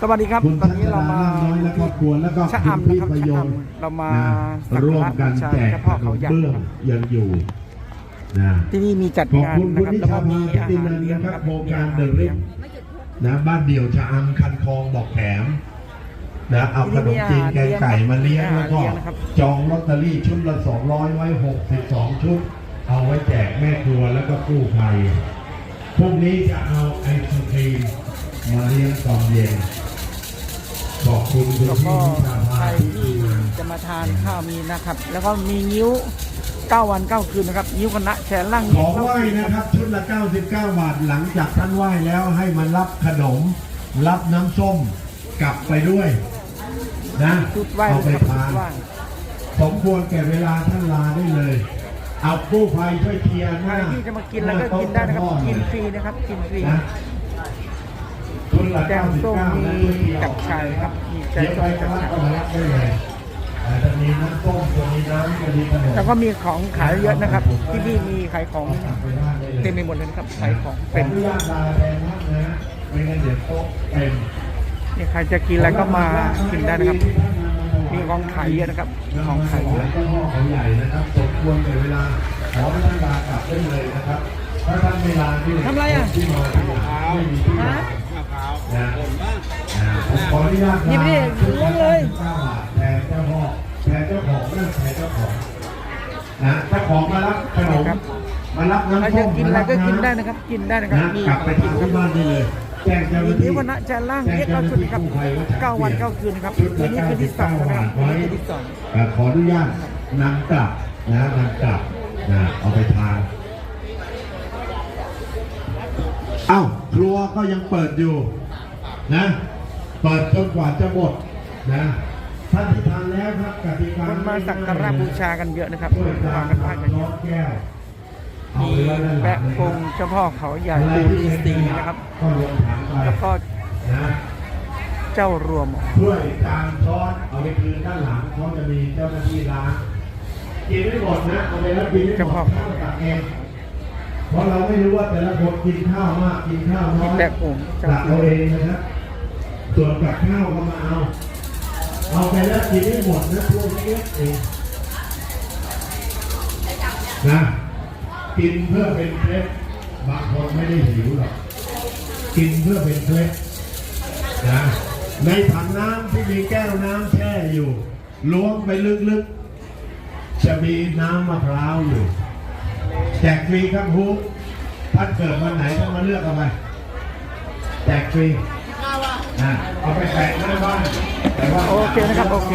สวัสดีครับคุณตอนนี้เรามาชัชดน้อยและครอบครัวแล้วก็ชะคุณอำพี่นะครับประชะโยอชน์ำเรามานะสักร่วการะมกันบูชาแจกเจ้าขพ่อนมเขาใหญ่เบื้องนะครับยังอยู่นะที่นี่มีจัดขอบงานคุณนะคุณครับนิแล้วชาก็มีพาอาพิหารนันเลี้ยงนะคครัรับบโครงมีกาอารหาเดิรนริเลี้ยงนะบ้านเดี่ยวชะอำคันคลองบอกแขมนะเอาขนมจีนแกงไก่มาเลี้ยงแล้วก็จองลอตเตอรี่ชุดละ200ไว้62ชุด เอาไว้แจกแม่ครัวแล้วก็กู้ภัยพรุ่งนี้จะเอาไอศครีมมาเลี้ยงตอนเย็นขอบคุณคุณ แล้วพี่ก็นิชาใคพารที่ที่ทีมงานจะมาทานข้าวมีนะครับ แล้วก็มีนิ้ว9วัน9คืนนะครับ นิ้วคณะแขนล่างขนิ้อวไหว้นะครับ ชุดละ 99 บาทหลังจากท่านไหว้แล้วให้มันรับขนม รับน้ำส้มกลับไปด้วย นะชุดไหว้เอาไปนะครับชุทาดนไหว้สมควรแก่เวลาท่านลาได้เลย เอากู้ภัยช่วยเคลียร์หใครน้าที่จะมากินแล้วก็กินได้นะครับกินฟรีนะครับ กินฟรี นะชุดละ แกงส้ม99นะมีช่วยเคลียร์จับฉ่ายนะครับ มีใจเดี๋ยวส้ไปมก็จับฉ่ายมารับได้เลยแต่จะมีน้ำส้มจะมีน้ำจะมีขนมแล้วก็มีของขายเยอะนะครับ ที่นี่มีขายของเต็มไปหมดเลยนะครับ ขายของขอเป็นอนุญาตลาแทนมากนะไม่งั้นเดี๋ยวโต๊ะเต็มนี่ใครจะกินอะไรก็มากินได้นะครับ มีของขายเยอะนะครับ ของขายเยอะเจ้าพ่อเขาใหญ่นะครับสมควรแก่เวลาขอให้ท่านลากลับได้เลยนะครับถ้าท่านไม่ลาที่ทำอะไรอะที่มาที่หลังไม่มีที่มาฮะ นะผมขออนุญาตนี่ไม่ได้ล้วงเลยเก้าบาทแทนเจ้าพ่อแทนเจ้าของนั่นแทนเจ้าของนะเจ้าของมารับขนมครับมารับน้ำจะส้มกินอะไรก็กินได้นะครับ กินได้นะครับมีกลับไปทานที่บ้านได้เลยแจ้งเจ้าหน้าที่นิ้วคณะจะล่างเรียกเราชุดนะครับเก้าวันเก้าคืนนะครับวันนี้คืนที่สองนะครับวันนี้ที่สองขออนุญาตนำกลับนะนำกลับนะเอาไปทานเอ้าครัวก็ยังเปิดอยู่ นะเปิดจนกว่าจะหมดนะท่านที่ทานแล้วครับกติกาคนมาสักการะบูชากันเยอะนะครับช่วยมาจานกันบ้านกันเยร้ออะนแก้วเอามีไปไว้ด้านหลัแปะงนะพครังบเจ้าพ่อเขาใหญ่อะไรปูที่ดีเป็นสีนะครับก็รวมถังไปแล้วก็นะเจ้ารวมถ้วยจานช้อนเอาไปคืนด้านหลังเขาจะมีเจ้าหน้าที่ล้างกินไม่หมดนะเอาไปแล้วกินไม่หมดข้าวตักเองเพราะเราไม่รู้ว่าแต่ละคนกินข้าวมากกินข้าวน้อยแปะผมเจ้าตักเอาเองนะครับ ส่วนกับข้าวก็มาเอา เอาไปแล้วกินไม่หมดนะถ้วยเล็กเองนะกินเพื่อเป็นเคล็ดบางคนไม่ได้หิวหรอก กินเพื่อเป็นเคล็ดนะ ในถังน้ำที่มีแก้วน้ำแช่อยู่ ล้วงไปลึกๆ จะมีน้ำมะพร้าวอยู่ แจกฟรีครับฮุกท่านเกิดวันไหนท่านมาเลือกเอาไปแจกฟรี เอาไปแปะหน้าบ้านแต่ว่า โอเคนะครับ โอเค